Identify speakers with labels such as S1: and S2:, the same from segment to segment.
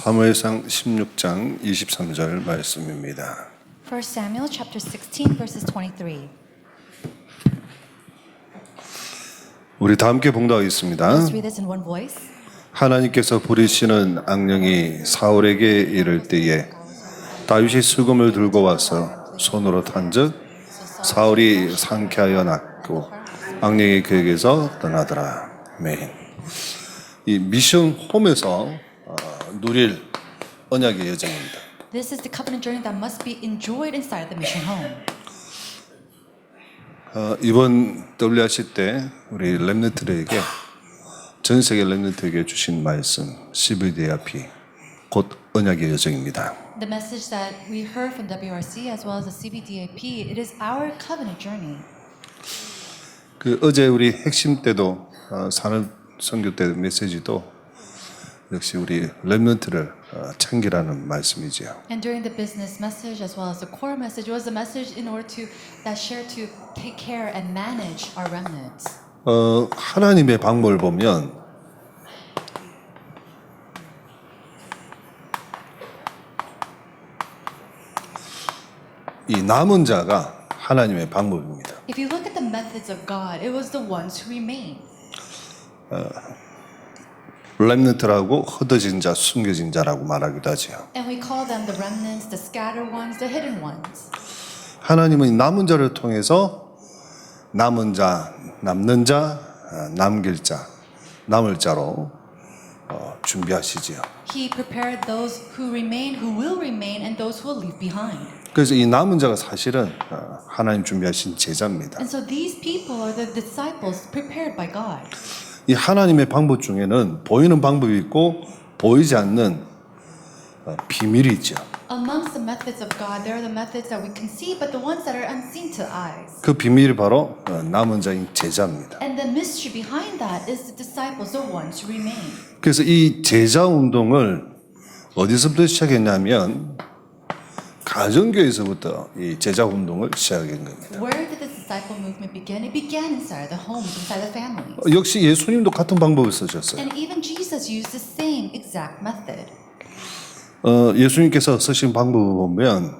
S1: 사무엘상 16장 23절 말씀입니다.
S2: 1 Samuel chapter 16 verses 23.
S1: 우리 다 함께 봉독하겠습니다.
S2: Let's read this in one voice.
S1: 하나님께서 부리시는 악령이 사울에게 이를 때에 다윗이 수금을 들고 와서 손으로 탄즉 사울이 상쾌하여 났고 악령이 그에게서 떠나더라. 아멘. 이 미션 홈에서 어, 누릴 언약의 여정입니다.
S2: This is the covenant journey that must be enjoyed inside the mission home.
S1: 어, 이번 WRC 때 우리 랩런트들에게 전 세계 랩런트에게 주신 말씀 CVDRP 곧 언약의 여정입니다.
S2: The message that we heard from WRC as well as the CBDAP, it is our covenant journey.
S1: 그 어제 우리 핵심 때도 어, 산업 선교 때 메시지도 역시 우리 어, 챙기라는 말씀이지요.
S2: And during the business message as well as the core message was a message in order to that share to take care and manage our remnants.
S1: 어, 하나님의 방법을 보면 이 남은 자가 하나님의 방법입니다.
S2: If you look at the methods of God, it was the ones who remain.
S1: 렘넌트라고 흩어진 자, 숨겨진 자라고 말하기도 하지요.
S2: And we call them the remnants, the scattered ones, the hidden ones.
S1: 하나님은 이 남은 자를 통해서 남은 자, 남는 자, 어, 남길 자, 남을 자로 어, 준비하시지요.
S2: He prepared those who remain, who will remain, and those who will leave behind.
S1: 그래서 이 남은 자가 사실은 어, 하나님 준비하신 제자입니다.
S2: And so these people are the disciples prepared by God.
S1: 이 하나님의 방법 중에는 보이는 방법이 있고 보이지 않는 어, 비밀이 있죠.
S2: Amongst the methods of God, there are the methods that we can see, but the ones that are unseen to eyes.
S1: 그 비밀이 바로 어, 남은 자인 제자입니다.
S2: And the mystery behind that is the disciples, the ones who remain.
S1: 그래서 이 제자 운동을 어디서부터 시작했냐면 가정교에서부터 이 제자 운동을 시작한 겁니다.
S2: Where did the disciple movement begin? It began inside the homes, inside the families.
S1: 어, 역시 예수님도 같은 방법을 쓰셨어요.
S2: And even Jesus used the same exact method.
S1: 어, 예수님께서 쓰신 방법을 보면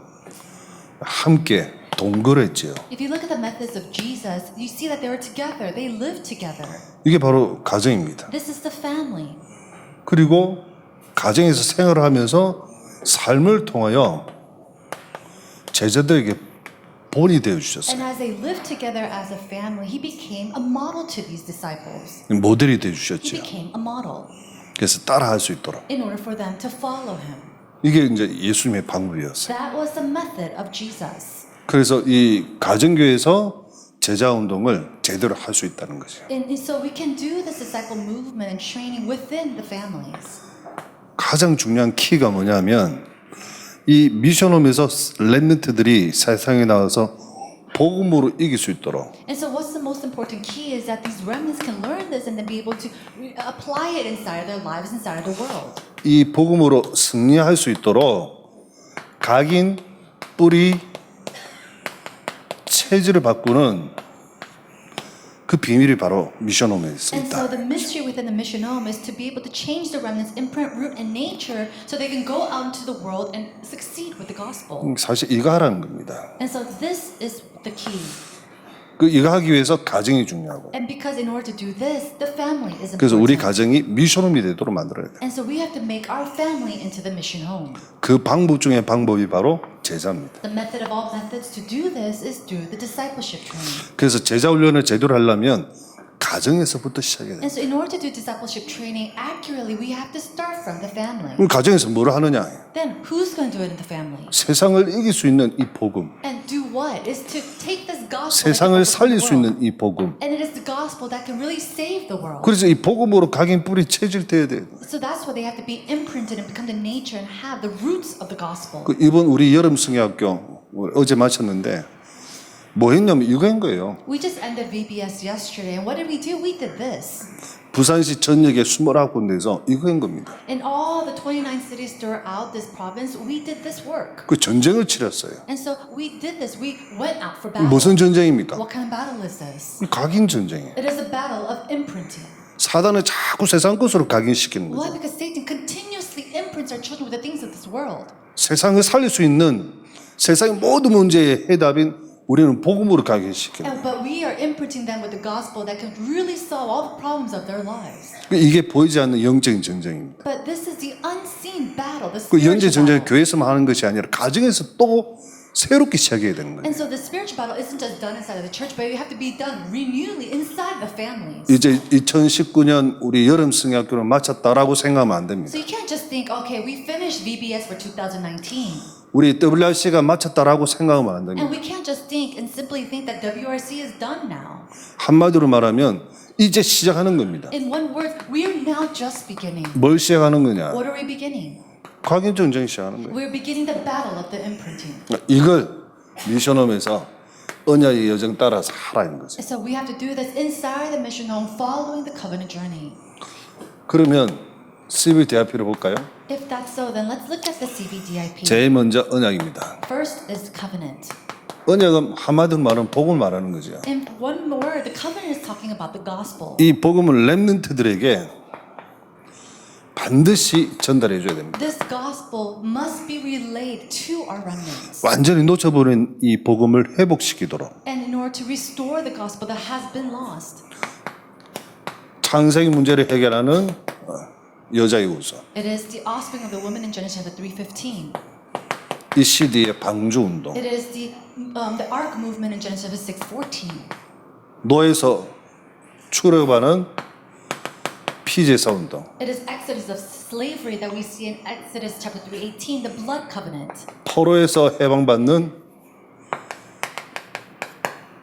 S1: 함께 동거했지요.
S2: If you look at the methods of Jesus, you see that they were together. They lived together.
S1: 이게 바로 가정입니다.
S2: This is the family.
S1: 그리고 가정에서 생활을 하면서 삶을 통하여 제자들에게 본이 되어 주셨어요.
S2: And as they lived together as a family, he became a model to these disciples.
S1: 모델이 되어
S2: He
S1: 주셨죠.
S2: became a model
S1: 그래서 따라할 수 있도록.
S2: in order for them to follow him.
S1: 이게 이제 예수님의 방법이었어요.
S2: That was the method of Jesus.
S1: 그래서 이 가정교회에서 제자 운동을 제대로 할 수 있다는 거죠.
S2: And so we can do this disciple movement and training within the families.
S1: 가장 중요한 키가 뭐냐면 이 미션홈에서 랩런트들이 세상에 나와서 복음으로 이길 수 있도록
S2: And so, what's the most important key is that these remnants can learn this and then be able to re- apply it inside of their lives, inside of the world.
S1: 이 복음으로 승리할 수 있도록 각인 뿌리 체질을 바꾸는 그 비밀이 바로 미션홈에
S2: And so,
S1: 있다.
S2: the mystery within the mission home is to be able to change the remnants' imprint, root, and nature so they can go out into the world and succeed with the gospel.
S1: 사실 이거 하라는 겁니다.
S2: And so, this is the key.
S1: 그 이거 하기 위해서 가정이 중요하고
S2: And because in order to do this, the family is
S1: 그래서 우리
S2: important.
S1: 가정이 미션홈이 되도록 만들어야 돼.
S2: And so, we have to make our family into the mission home.
S1: 그 방법 중에 방법이 바로 제자입니다.
S2: The method of all methods to do this is through the discipleship training.
S1: 그래서 제자 훈련을 제대로 하려면 가정에서부터 시작해야 돼.
S2: And so, in order to do discipleship training accurately, we have to start from the family.
S1: 그럼 가정에서 뭘 하느냐?
S2: Then, who's going to do it in the family?
S1: 세상을 이길 수 있는 이 복음,
S2: And do what? Is to take this gospel.
S1: 세상을 살릴 수. 있는 이 복음.
S2: And it is the gospel that can really save the world.
S1: 그래서 이 복음으로 각인 뿌리 체질돼야 돼.
S2: So that's why they have to be imprinted and become the nature and have the roots of the gospel.
S1: 그 이번 우리 여름 성경학교 우리 어제 마쳤는데 뭐 했냐면 이거 한 거예요.
S2: We just ended VBS yesterday, and what did we do? We did this.
S1: 부산시 전역에 29군데에서 이거 한 겁니다.
S2: In all the 29 cities throughout this province, we did this work.
S1: 그 전쟁을 치렀어요.
S2: And so we did this. We went out for battle.
S1: 무슨 전쟁입니까?
S2: What kind of battle is this?
S1: 각인 전쟁이에요.
S2: It is a battle of imprinting.
S1: 사단은 자꾸 세상 것으로 각인시키는
S2: Why?
S1: 거죠.
S2: Because Satan continuously imprints our children with the things of this world.
S1: 세상을 살릴 수 있는 세상의 모든 문제의 해답인 우리는 복음으로 각인시킵니다.
S2: And, but we are imprinting them with the gospel that can really solve all the problems of their lives.
S1: 이게 보이지 않는 영적인 전쟁입니다.
S2: But this is the unseen battle, the
S1: 그 영적
S2: spiritual battle.
S1: 교회에서만 하는 것이 아니라 가정에서 또 새롭게 시작해야 되는 거예요.
S2: And so the spiritual battle isn't just done inside of the church, but you have to be done renewally inside the families.
S1: 이제 2019년 우리 여름 성약교를 마쳤다라고 생각하면 안 됩니다.
S2: So you can't just think, okay, we finished VBS for 2019.
S1: 우리 WRC가 마쳤다라고 생각하면 안 됩니다.
S2: And we can't just think and simply think that WRC is done now.
S1: 한마디로 말하면 이제 시작하는 겁니다.
S2: In one word, we are now just beginning.
S1: 뭘 시작하는 거냐?
S2: What are we beginning?
S1: 각인 전쟁 시작하는 거예요.
S2: We're beginning the battle of the imprinting.
S1: 이걸 미션홈에서 언약의 여정 따라 살아야 하는 거죠.
S2: So we have to do this inside the mission home, following the covenant journey.
S1: 그러면 CVDIP를 볼까요?
S2: If that's so, then let's look at the CVDIP.
S1: 제일 먼저 언약입니다.
S2: First is covenant.
S1: 언약은 한마디로 말하면 복음을 말하는 거죠.
S2: In one word, the covenant is talking about the gospel.
S1: 이 복음을 렘넌트들에게 반드시 전달해 줘야 됩니다.
S2: This gospel must be relayed to our remnants.
S1: 완전히 놓쳐버린 이 복음을 회복시키도록
S2: And in order to restore the gospel that has been lost,
S1: 창세기 문제를 해결하는 어, 우선
S2: it is the offspring of the woman in Genesis chapter 3:15.
S1: 이 시대의 방주 운동
S2: It is the um, the ark movement in Genesis 6:14.
S1: 노에서 출애굽하는 피제사 운동
S2: It is Exodus of slavery that we see in Exodus chapter 3:18, the blood covenant.
S1: 포로에서 해방받는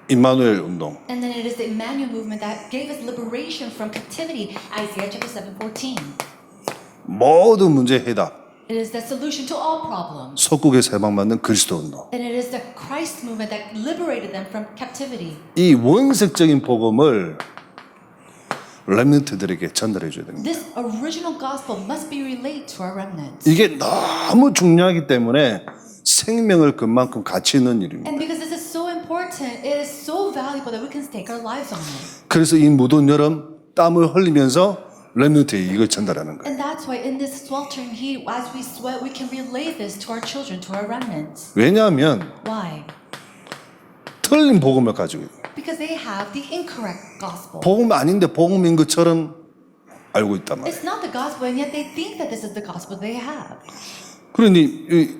S1: 임마누엘 운동
S2: And then it is the Emmanuel movement that gave us liberation from captivity, Isaiah chapter 7:14.
S1: 모든 문제 해답
S2: It is the solution to all problems.
S1: 속국에서 해방받는 그리스도 운동
S2: And it is the Christ movement that liberated them from captivity.
S1: 이 원색적인 복음을 렘넌트들에게 전달해 줘야 됩니다.
S2: This original gospel must be relayed to our remnants.
S1: 이게 너무 중요하기 때문에 생명을 그만큼 가치 있는 일입니다.
S2: And because this is so important, it is so valuable that we can stake our lives on it.
S1: 그래서 이 무더운 여름 땀을 흘리면서 렘넌트에 이걸 전달하는 거예요.
S2: And that's why in this sweltering heat, as we sweat, we can relay this to our children, to our remnants.
S1: 왜냐하면
S2: Why?
S1: 틀린 복음을 가지고 있어요.
S2: Because they have the incorrect gospel.
S1: 복음 아닌데 복음인 것처럼 알고 있단 말이에요.
S2: It's not the gospel, and yet they think that this is the gospel they have.
S1: 그런데 이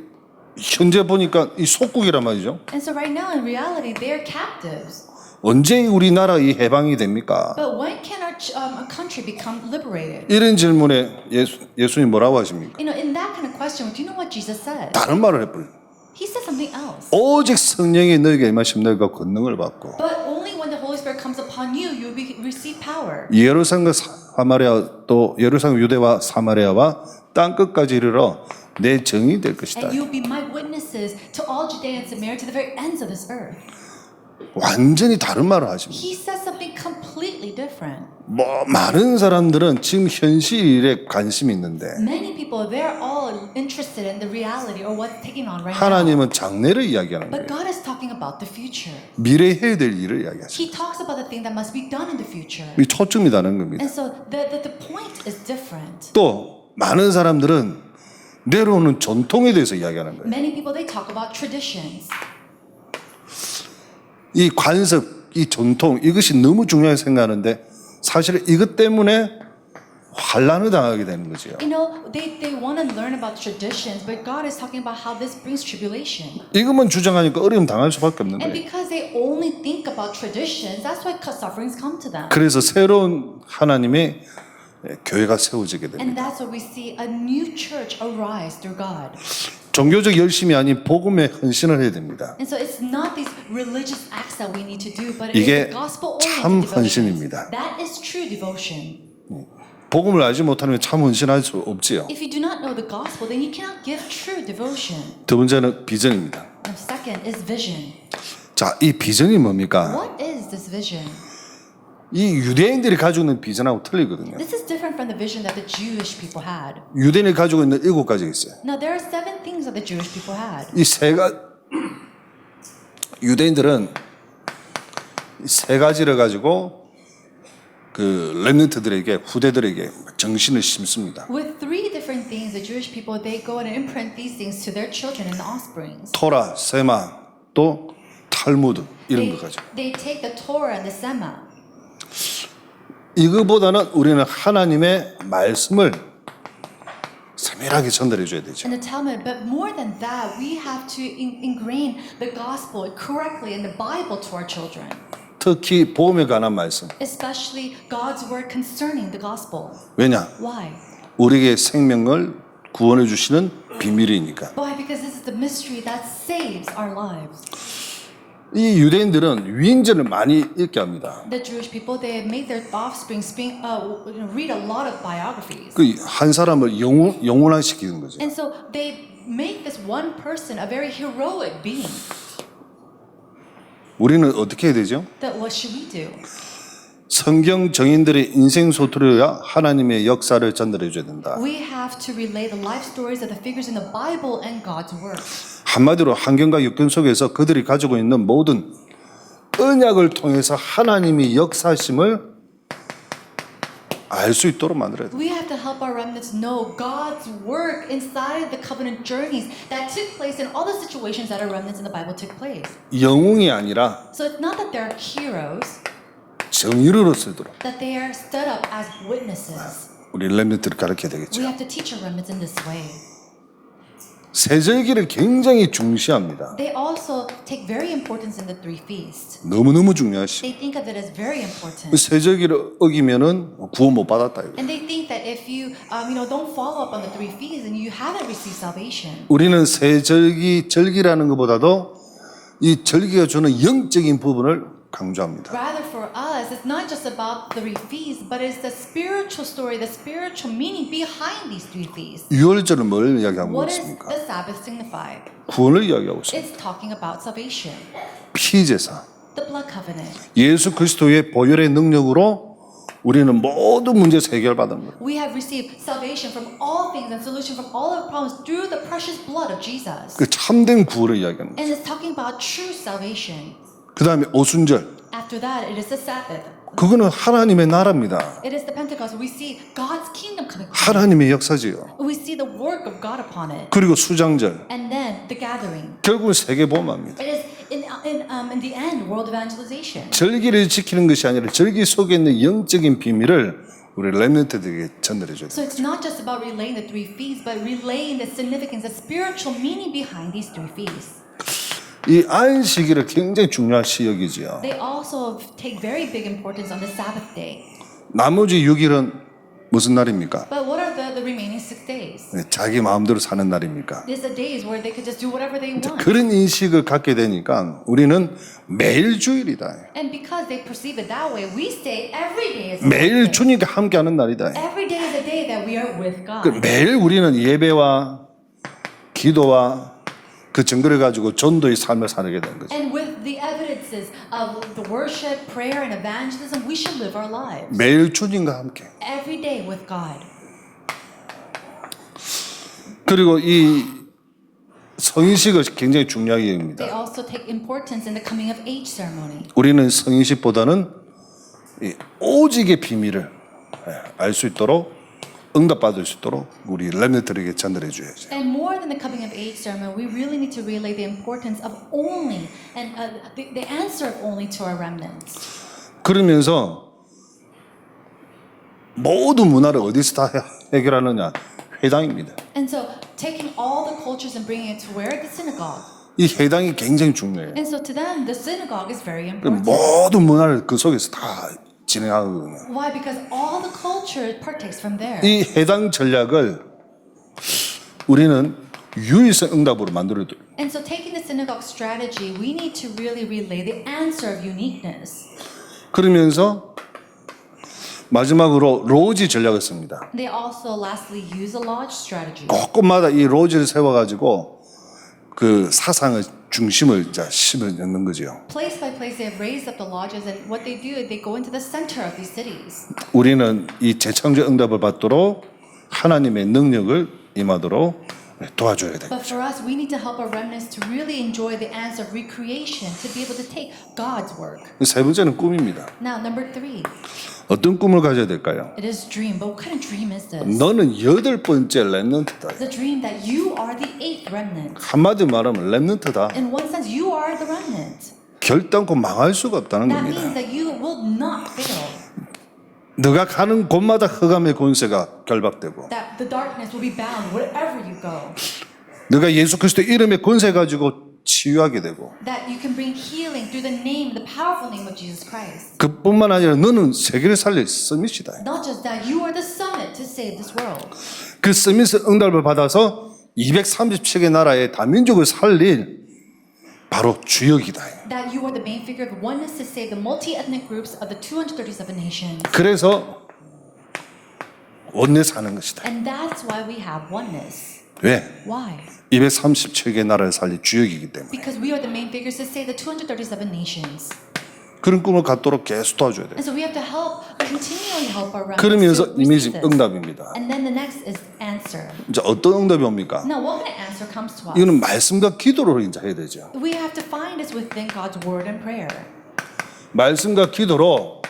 S1: 현재 보니까 이 속국이란 말이죠.
S2: And so right now, in reality, they are captives.
S1: 언제 우리나라 이 해방이 됩니까?
S2: But when can our um, our country become liberated?
S1: 이런 질문에 예수, 예수님 뭐라고 하십니까?
S2: You know, in that kind of question, do you know what Jesus said?
S1: 다른 말을 해버려요.
S2: He said something else.
S1: 오직 성령이 너에게 임하시면 너희가 권능을 받고
S2: But only when the Holy Spirit comes upon you, you will be, receive power.
S1: 예루살렘과 사마리아 또 예루살렘 유대와 사마리아와 땅 끝까지 이르러 내 정이 될 것이다.
S2: And you will be my witnesses to all Judea and Samaria, to the very ends of this earth.
S1: 완전히 다른 말을 하십니다.
S2: He says something completely different.
S1: 뭐 많은 사람들은 지금 현실에 관심이 있는데
S2: Many people, they're all interested in the reality or what's taking on right now.
S1: 하나님은 장래를 이야기하는
S2: But
S1: 거예요.
S2: God is talking about the future.
S1: 미래 해야 될 일을 이야기하죠.
S2: He talks about the thing that must be done in the future.
S1: 이 초점이 다른 겁니다.
S2: And so the, the, the point is different.
S1: 또 많은 사람들은 내려오는 전통에 대해서 이야기하는 거예요.
S2: Many people, they talk about traditions.
S1: 이 관습, 이 전통 이것이 너무 중요하게 생각하는데 사실 이것 때문에 환란을 당하게 되는 거죠.
S2: You know, they, they want to learn about traditions, but God is talking about how this brings tribulation.
S1: 이것만 주장하니까 어려움 당할 수밖에 없는
S2: And
S1: 거예요.
S2: because they only think about traditions, that's why sufferings come to them.
S1: 그래서 새로운 하나님의 교회가 세워지게 됩니다.
S2: And that's why we see a new church arise through God.
S1: 종교적 열심이 아닌 복음에 헌신을 해야 됩니다.
S2: And so it's not these religious acts that we need to do, but it
S1: 이게
S2: is
S1: 참
S2: devotion.
S1: 헌신입니다.
S2: That is true devotion.
S1: 복음을 알지 못하면 참 헌신할 수 없지요.
S2: If you do not know the gospel, then you cannot give true devotion.
S1: 두 번째는 비전입니다.
S2: And second is vision.
S1: 자, 이 비전이 뭡니까?
S2: What is this vision?
S1: 이 유대인들이 가지고 있는 비전하고 틀리거든요.
S2: This is different from the vision that the Jewish people had.
S1: 유대인이 가지고 있는 일곱 가지가 있어요.
S2: Now, there are seven things that the Jewish people had.
S1: 이 세가 유대인들은 이 세 가지를 가지고 그 렘넌트들에게 후대들에게 정신을 심습니다.
S2: With three different things, the Jewish people they go and imprint these things to their children and offsprings.
S1: 토라, 세마, 또 탈무드 이런
S2: They,
S1: 것까지.
S2: they take the Torah and the Sema.
S1: 이거보다는 우리는 하나님의 말씀을 세밀하게 전달해 줘야 되죠.
S2: and the Talmud. But more than that, we have to in- ingrain the gospel correctly in the Bible to our children,
S1: 특히 보험에 관한 말씀.
S2: especially God's word concerning the gospel.
S1: 왜냐?
S2: Why?
S1: 우리에게 생명을 구원해 주시는 비밀이니까.
S2: Why? Because this is the mystery that saves our lives.
S1: 이 유대인들은 위인전을 많이 읽게 합니다.
S2: The Jewish people they made their offspring speak, uh, you know, read a lot of biographies,
S1: 그 한 사람을 영원, 영원화시키는 거죠.
S2: and so they make this one person a very heroic being.
S1: 우리는 어떻게 해야 되죠?
S2: That what should we do?
S1: 성경 정인들의 인생 소토리야 하나님의 역사를 전달해 줘야 된다.
S2: We have to relay the life stories of the figures in the Bible and God's word.
S1: 한마디로 환경과 역경 속에서 그들이 가지고 있는 모든 언약을 통해서 하나님의 역사심을 알 수 있도록 만들어야 돼.
S2: We have to help our remnants know God's work inside the covenant journeys that took place in all the situations that our remnants in the Bible took place.
S1: 영웅이 아니라
S2: So it's not that they're heroes,
S1: 정의로 쓰도록
S2: that they are stood up as witnesses.
S1: 우리 렘넌트를 가르쳐야
S2: We
S1: 되겠죠.
S2: have to teach our remnants in this way.
S1: 세절기를 굉장히 중시합니다.
S2: They also take very importance in the three feasts.
S1: 너무너무 중요하시.
S2: They think of it as very important.
S1: 그 세절기를 어기면은 구원 못 받았다. 이거.
S2: And they think that if you, um, you know, don't follow up on the three feasts, then you haven't received salvation.
S1: 우리는 세절기 절기라는 것보다도 이 절기가 주는 영적인 부분을 강조합니다.
S2: Rather, for us, it's not just about the three feasts, but it's the spiritual story, the spiritual meaning behind these three feasts.
S1: 유월절은 뭘 이야기하고
S2: What does
S1: 있습니까?
S2: the Sabbath signify?
S1: 구원을 이야기하고 있습니다.
S2: It's talking about salvation,
S1: 피제사.
S2: the blood covenant.
S1: 예수 그리스도의 보혈의 능력으로 우리는 모든 해결받은 것.
S2: We have received salvation from all things and solution from all our problems through the precious blood of Jesus.
S1: 그 참된 구원을 이야기하는 것.
S2: And it's talking about true salvation.
S1: 그 다음에 오순절.
S2: After that, it is the Sabbath.
S1: 그거는 하나님의 나라입니다.
S2: It is the Pentecost. We see God's kingdom coming.
S1: 하나님의 역사지요.
S2: We see the work of God upon it.
S1: 그리고 수장절.
S2: And then the gathering.
S1: 결국은 세계 보험합니다.
S2: It is in, in, um, in the end world evangelization.
S1: 절기를 지키는 것이 아니라 절기 속에 있는 영적인 비밀을 우리 렘넌트들에게 전달해 줘야
S2: So
S1: 돼요.
S2: it's not just about relaying the three feasts, but relaying the significance, the spiritual meaning behind these three feasts.
S1: 이 안식일을 굉장히 중요시 여기지요.
S2: They also take very big importance on the Sabbath day.
S1: 나머지 6일은 무슨 날입니까?
S2: But what are the, the remaining six days?
S1: 네, 자기 마음대로 사는 날입니까?
S2: These are days where they could just do whatever they want.
S1: 그런 인식을 갖게 되니까 우리는 매일 주일이다.
S2: And because they perceive it that way, we say every day is
S1: 매일
S2: Sabbath.
S1: 주님과 함께하는 날이다.
S2: Every day is a day that we are with
S1: 그
S2: God.
S1: 매일 우리는 예배와 기도와 그 증거를 가지고 전도의 삶을 살게 되는 거죠.
S2: And with the evidences of the worship, prayer, and evangelism, we should live our lives
S1: 매일 주님과 함께.
S2: every day with God.
S1: 그리고 이 성인식을 굉장히 중요하게
S2: They
S1: 여깁니다.
S2: also take importance in the coming of age ceremony.
S1: 우리는 성인식보다는 이 오직의 비밀을 알 수 있도록 응답받을 수 있도록 우리 렘너들에게 전달해 줘야죠.
S2: And more than the coming of age ceremony, we really need to relay the importance of only and uh, the, the answer of only to our remnants.
S1: 그러면서 모든 문화를 어디서 다 해- 해결하느냐? 회당입니다.
S2: And so, taking all the cultures and bringing it to where the synagogue.
S1: 이 회당이 굉장히 중요해요.
S2: And so, to them, the synagogue is very
S1: 그
S2: important.
S1: 모든 문화를 그 속에서 다 진행하거든요.
S2: Why? Because all the culture partakes from there.
S1: 이 해당 전략을 우리는 유일성 응답으로 만들어야 돼요.
S2: And so, taking the synagogue strategy, we need to really relay the answer of uniqueness.
S1: 그러면서 마지막으로 로지 전략을 씁니다.
S2: They also, lastly, use a lodge strategy.
S1: 곳곳마다 이 로지를 세워가지고 그 사상의 중심을 이제 심어 넣는 거죠.
S2: Place by place, they have raised up the lodges, and what they do they go into the center of these cities.
S1: 우리는 이 재창조 응답을 받도록 하나님의 능력을 임하도록 도와줘야 돼요.
S2: But for us, we need to help our remnants to really enjoy the answer of recreation, to be able to take God's work.
S1: 세 번째는 꿈입니다.
S2: Now, number three,
S1: 어떤 꿈을 가져야 될까요?
S2: It is dream, but what kind of dream is this?
S1: 너는 여덟 번째.
S2: It's a dream that you are the eighth remnant.
S1: 한마디 말하면 랩런트다.
S2: In one sense, you are the remnant.
S1: 결단코 망할 수가 없다는
S2: That
S1: 겁니다.
S2: means that you will not fail.
S1: 너가 가는 곳마다 흑암의 권세가 결박되고
S2: That the darkness will be bound wherever you go.
S1: 너가 예수 그리스도 이름의 권세 가지고 치유하게 되고
S2: That you can bring healing through the name, the powerful name of Jesus Christ.
S1: 그뿐만 아니라 너는 세계를 살릴 서밋이다.
S2: Not just that, you are the summit to save this world.
S1: 그 서밋의 응답을 받아서 237개 나라의 다민족을 살릴 바로 주역이다.
S2: That you are the main figure of oneness to save the multi-ethnic groups of the 237 nations.
S1: 그래서 원내 사는 것이다.
S2: And that's why we have oneness.
S1: 왜?
S2: Why?
S1: 237개 나라를 살릴 주역이기 때문에
S2: Because we are the main figures to save the 237 nations.
S1: 그런 꿈을 갖도록 계속 도와줘야 돼.
S2: And so we have to help,
S1: 그러면서 이미지. 응답입니다.
S2: And then the next is answer.
S1: 이제 어떤 응답이 옵니까? 이거는 말씀과 기도로 이제 해야 되죠. 말씀과 기도로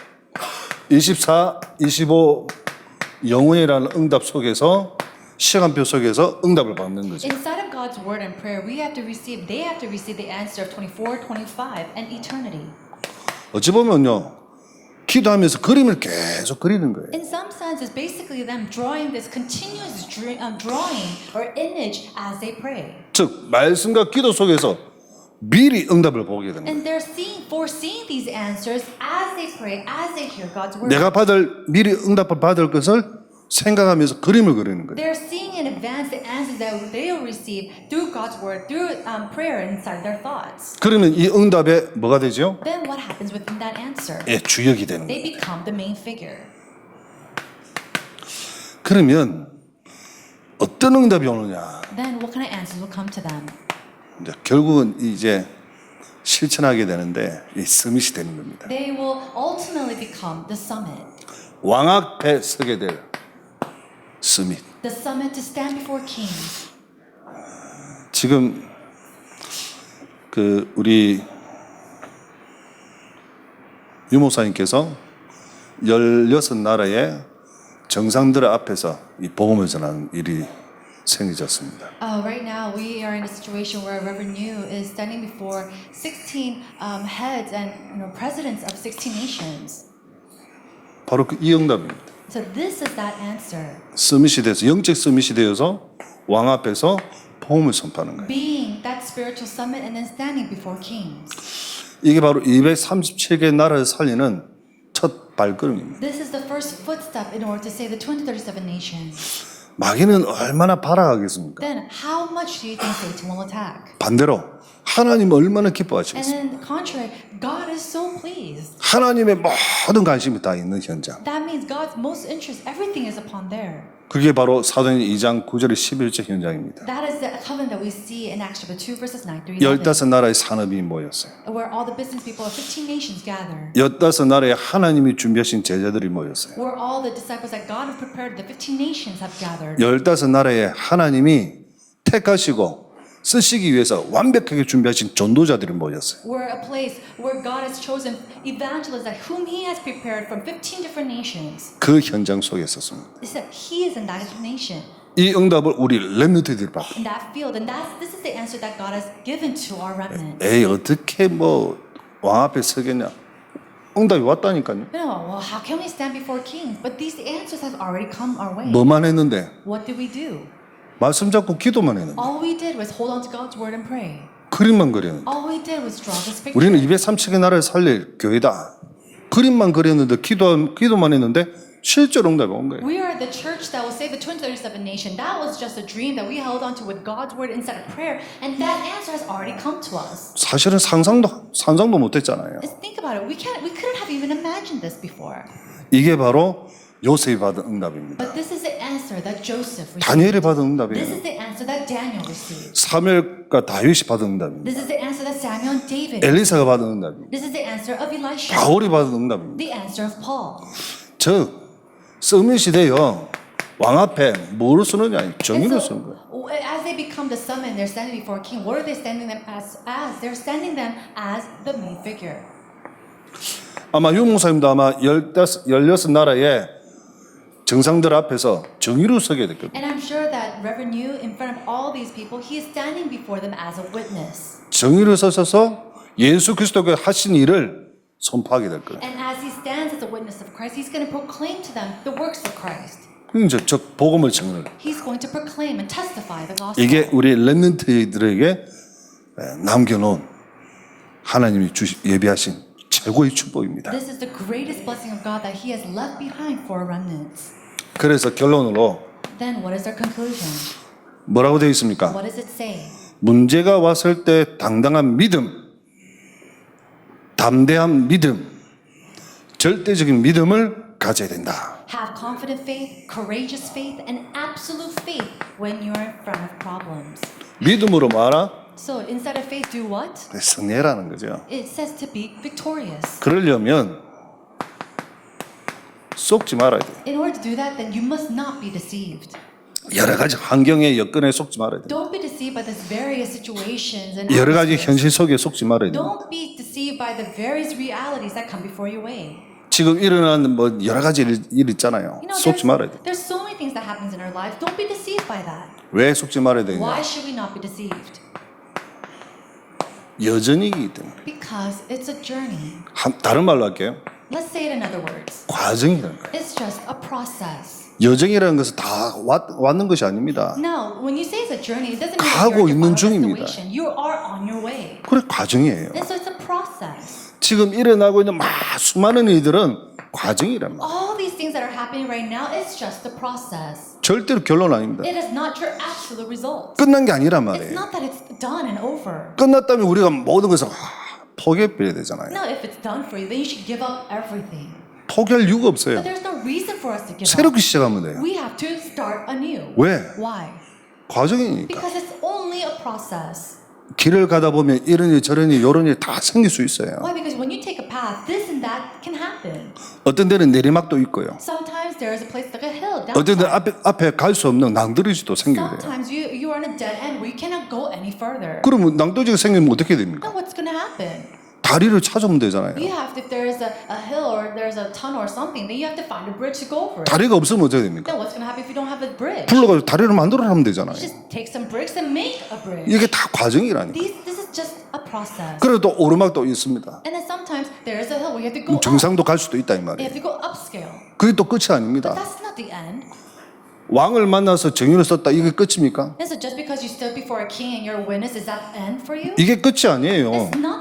S1: 24, 25 영혼이라는 응답 속에서 시간표 속에서 응답을 받는 거죠.
S2: Inside of God's word and prayer, we have to receive, they have to receive the answer of 24, 25, and eternity.
S1: 어찌 보면요. 기도하면서 그림을 계속 그리는 거예요.
S2: In some sense, it's basically them drawing this continuous dra- um, drawing or image as they pray.
S1: 즉 말씀과 기도 속에서 미리 응답을 보게 되는 거예요.
S2: And they're seeing, foreseeing these answers as they pray, as they hear God's word.
S1: 내가 받을 미리 응답을 받을 것을 생각하면서 그림을 그리는 거예요.
S2: They're seeing in advance the answers that they will receive through God's word, through um, prayer inside their thoughts.
S1: 그러면 이 응답에 뭐가 되죠?
S2: Then what happens within that answer?
S1: 예, 주역이 되는 거예요.
S2: become the main figure.
S1: 그러면 어떤 응답이 오느냐?
S2: Then what kind of answers will come to them?
S1: 이제 결국은 이제 실천하게 되는데 이 서밋이 되는 겁니다.
S2: They will ultimately become the summit.
S1: 왕 앞에 서게 될 서밋.
S2: The summit to stand before kings.
S1: 지금 그 우리 유목사님께서 16나라의 정상들 앞에서 이 복음을 전하는 일이 생기졌습니다.
S2: Uh, right now, we are in a situation where Reverend Yu is standing before 16 um, heads and you know, presidents of 16 nations.
S1: 바로 그 이 응답입니다.
S2: So this is that answer.
S1: 서밋이 돼서 영적 서밋이 되어서 왕 앞에서 복음을 선포하는 거예요.
S2: Being that spiritual summit and then standing before kings.
S1: 이게 바로 237개 나라를 살리는 첫 발걸음입니다.
S2: This is the first footstep in order to save the 237 nations.
S1: 마귀는 얼마나 발악하겠습니까?
S2: Then how much do you think Satan will attack?
S1: 반대로 하나님 얼마나
S2: And
S1: 기뻐하시겠습니까?
S2: then the contrary, God is so pleased.
S1: 하나님의 모든 관심이 다 있는 현장.
S2: That means God's most interest, everything is upon there.
S1: 그게 바로 사도행 2장 9절의 11절 현장입니다.
S2: That is the covenant that we see in Acts chapter 2, verses 9 through 11,
S1: 15 나라의 산업이 모였어요.
S2: where all the business people of 15 nations gather.
S1: 15 나라의 하나님이 준비하신 제자들이 모였어요.
S2: Where all the disciples that God has prepared, the 15 nations have gathered.
S1: 15 나라의 하나님이 택하시고 쓰시기 위해서 완벽하게 준비하신 전도자들이 모였어요.
S2: We're a place where God has chosen evangelists that whom He has prepared from 15 different nations.
S1: 그 현장 속에 있었습니다.
S2: It said He is in that nation,
S1: 이 응답을 우리 렘넌트들이 받고
S2: in that field, and that's this is the answer that God has given to our remnant.
S1: 에이 어떻게 뭐 왕 앞에 서겠냐? 응답이 왔다니까요.
S2: Know, well, how can we stand before kings? But these answers have already come our way.
S1: 뭐만 했는데
S2: What did we do?
S1: 말씀 잡고 기도만 했는데
S2: All we did was hold on to God's word and pray.
S1: 그림만 그렸는데
S2: All we did was draw this picture.
S1: 우리는 237개 나라를 살릴 교회다. 그림만 그렸는데 기도 기도만 했는데 실제로 응답이 온 거예요.
S2: We are the church that will save the 237 nation. That was just a dream that we held on to with God's word instead of prayer, and that answer has already come to us.
S1: 사실은 상상도 상상도 못 했잖아요.
S2: Let's think about it. We can't. We couldn't have even imagined this before.
S1: 이게 바로 요셉이 받은 응답입니다.
S2: But this is the answer that Joseph received.
S1: 다니엘이 받은
S2: This
S1: 응답이에요.
S2: is the answer that Daniel received.
S1: 사무엘과 다윗이 받은 응답입니다.
S2: This is the answer that Samuel and David.
S1: 엘리사가 받은 응답입니다.
S2: This is the answer of Elisha.
S1: 바울이 받은 응답입니다.
S2: The answer of Paul.
S1: 즉 서밋 시대요 왕 앞에 뭐로 쓰느냐
S2: And so,
S1: 쓰는 거예요.
S2: as they become the summit, they're standing before a king. What are they standing them as? As they're standing them as the main figure.
S1: 아마 유 목사님도 아마 열다섯, 열여섯 나라의 정상들 앞에서 정의로 서게 될 겁니다.
S2: And I'm sure that Reverend Yu, in front of all these people, he is standing before them as a witness.
S1: 정의로 서셔서 예수 그리스도가 하신 일을 선포하게 될 거예요.
S2: And as he stands as a witness of Christ, he's going to proclaim to them the works of Christ.
S1: 이제 저 복음을 전하는 거예요.
S2: He's going to proclaim and testify the gospel.
S1: 이게 우리 렘넌트들에게 남겨놓은 하나님이 주시, 예비하신 최고의 축복입니다.
S2: This is the greatest blessing of God that he has left behind for remnants.
S1: 그래서 결론으로
S2: Then what is our conclusion?
S1: 뭐라고 되어 있습니까?
S2: What does it say?
S1: 문제가 왔을 때 당당한 믿음, 담대한 믿음, 절대적인 믿음을 가져야 된다.
S2: Have confident faith, courageous faith, and absolute faith when you're in front of problems.
S1: 믿음으로 말아
S2: So inside of faith, do what?
S1: 승리라는 거죠.
S2: It says to be victorious.
S1: 그러려면 속지 말아야 돼요.
S2: In order to do that, then you must not be deceived.
S1: 여러 가지 환경의 여건에 속지 말아야 돼요.
S2: Don't be deceived by these various situations and
S1: 여러 가지. 현실 속에 속지 말아야 돼요.
S2: Don't be deceived by the various realities that come before your way.
S1: 지금 일어나는 뭐 여러 가지 일, 일 있잖아요.
S2: You know,
S1: 속지 말아야 돼요.
S2: there's, so many things that happens in our lives. Don't be deceived by that.
S1: 왜 속지 말아야 되냐?
S2: Why should we not be deceived?
S1: 여전이기 때문에.
S2: Because it's a journey.
S1: 한, 다른 말로 할게요.
S2: Let's say it in other words.
S1: 과정이라는 거예요.
S2: It's just a process.
S1: 여정이라는 것은 다 왔, 왔는 것이 아닙니다.
S2: Now, when you say it's a journey, it doesn't mean
S1: 가고
S2: that you're
S1: 있는
S2: at final
S1: 중입니다.
S2: destination. You are on your way.
S1: 그래 과정이에요.
S2: And so it's a process.
S1: 지금 일어나고 있는 막 수많은 일들은 과정이란 말이에요.
S2: All these things that are happening right now, it's just a process.
S1: 절대로 결론 아닙니다.
S2: It is not your absolute result.
S1: 끝난 게 아니란
S2: It's
S1: 말이에요.
S2: not that it's done and over.
S1: 끝났다면 우리가 모든 것을 포기해버려야 되잖아요.
S2: No, if it's done for you, then you should give up everything.
S1: 포기할 이유가 없어요.
S2: But there's no reason for us to give up.
S1: 새롭게 시작하면 돼요.
S2: We have to start anew.
S1: 왜?
S2: Why?
S1: 과정이니까.
S2: Because it's only a process.
S1: 길을 가다 보면 이러니 저러니 요러니 다 생길 수 있어요.
S2: Why? Because when you take a path, this and that can happen.
S1: 어떤 데는 내리막도 있고요.
S2: Sometimes there is a place like a hill,
S1: 어떤 데는. 앞에, 앞에 갈 수 없는 낭떠러지도 생기게 돼요.
S2: Sometimes you, you are in a dead end where you cannot go any further.
S1: 그러면 낭떠러지가 생기면 어떻게 됩니까?
S2: Then what's going to happen?
S1: 다리를 찾으면 되잖아요.
S2: You have, if there is a, a hill or there's a tunnel or something, then you have to find a bridge to go over it.
S1: 다리가 없으면 어떻게 됩니까?
S2: Then what's going to happen if you don't have a bridge?
S1: 불러가지고 다리를 만들어 하면 되잖아요.
S2: Just take some bricks and make a bridge.
S1: 이게 다 과정이라니까.
S2: These, this is just a process.
S1: 또 오르막도 있습니다.
S2: And then sometimes there is a hill where you have to go up.
S1: 정상도 갈 수도 있다 이
S2: You
S1: 말이에요.
S2: have to go upscale.
S1: 그게 또 끝이 아닙니다.
S2: That's not the end.
S1: 왕을 만나서 정의를 썼다 이게 끝입니까?
S2: And so just because you stood before a king and you're a witness, is that the end for you?
S1: 이게 끝이 아니에요.
S2: It's not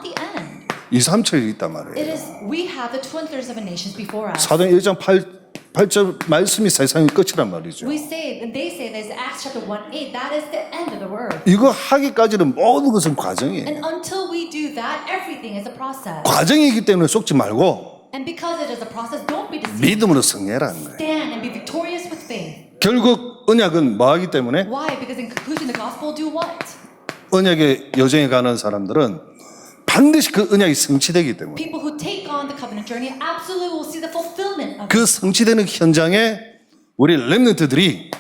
S2: the end.
S1: 이 삼철이 있단
S2: It
S1: 말이에요.
S2: is, we have the twin thirds of a nations before us.
S1: 사도행 1장 8, 8절 말씀이 세상의 끝이란 말이죠.
S2: We say, and they say that Acts chapter 1 8, that is the end of the word.
S1: 이거 하기까지는 모든 것은 과정이에요.
S2: And until we do that, everything is a process.
S1: 과정이기 때문에 속지 말고
S2: And because it is a process, don't be deceived.
S1: 믿음으로 승리하라는 거예요.
S2: Stand and be victorious with faith.
S1: 결국 언약은 뭐 하기 때문에
S2: Why? Because in conclusion, the gospel do what?
S1: 언약의 여정에 가는 사람들은 반드시 그 언약이 성취되기 때문에
S2: People who take on the covenant journey absolutely will see the fulfillment of it.
S1: 그 성취되는 현장에 우리 렘넌트들이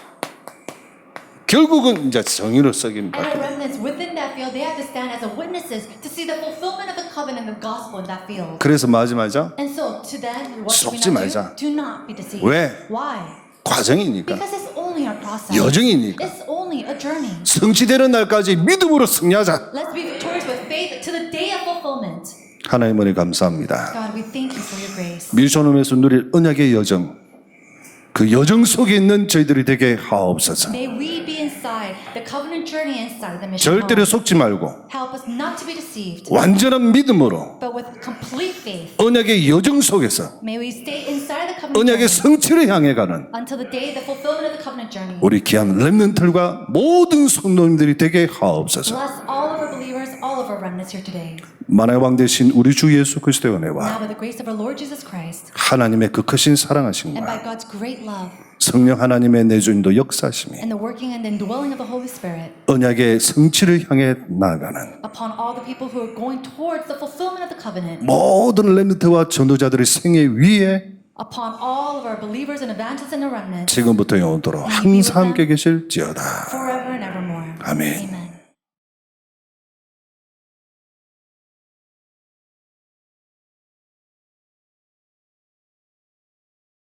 S1: 결국은 이제 정의를 쓰긴
S2: And our
S1: 받게 돼요.
S2: remnants within that field, they have to stand as a witnesses to see the fulfillment of the covenant and the gospel in that field.
S1: 그래서 뭐 하지 말자.
S2: And so to them, what should we
S1: 속지 말자.
S2: do? Do not be deceived.
S1: 왜?
S2: Why?
S1: 과정이니까.
S2: Because it's only a process.
S1: 여정이니까.
S2: It's only a journey.
S1: 성취되는 날까지 믿음으로 승리하자.
S2: Let's be victorious with faith to the day of fulfillment.
S1: 하나님 은혜 감사합니다.
S2: God, we thank you for your grace.
S1: 미션홈에서 누릴 언약의 여정. 그 여정 속에 있는 저희들이 되게 하옵소서.
S2: May we be inside the covenant journey inside the mission.
S1: 절대로. 속지 말고
S2: Help us not to be deceived,
S1: 완전한 믿음으로. 언약의 여정 속에서
S2: May we stay inside the covenant
S1: 언약의
S2: journey
S1: 성취를 향해 가는
S2: until the day, the fulfillment of the covenant journey.
S1: 우리 귀한 렘넌트들과 모든 성도님들이 되게 하옵소서. 만왕의 왕 되신 우리 주 예수 그리스도의 은혜와
S2: by the grace of our Lord Jesus Christ
S1: 하나님의 그 크신 사랑하심과
S2: by God's great love
S1: 성령 하나님의 내주인도 역사심이
S2: Spirit
S1: 언약의 성취를 향해 나아가는
S2: upon all the people who are going towards the fulfillment of the covenant,
S1: 모든 렘넌트와 전도자들의 생애 위에
S2: upon all of our believers and evangelists and the remnant,
S1: 지금부터 영원토록 항상 함께 계실지어다.
S2: forever and evermore.
S1: 아멘.
S2: Amen.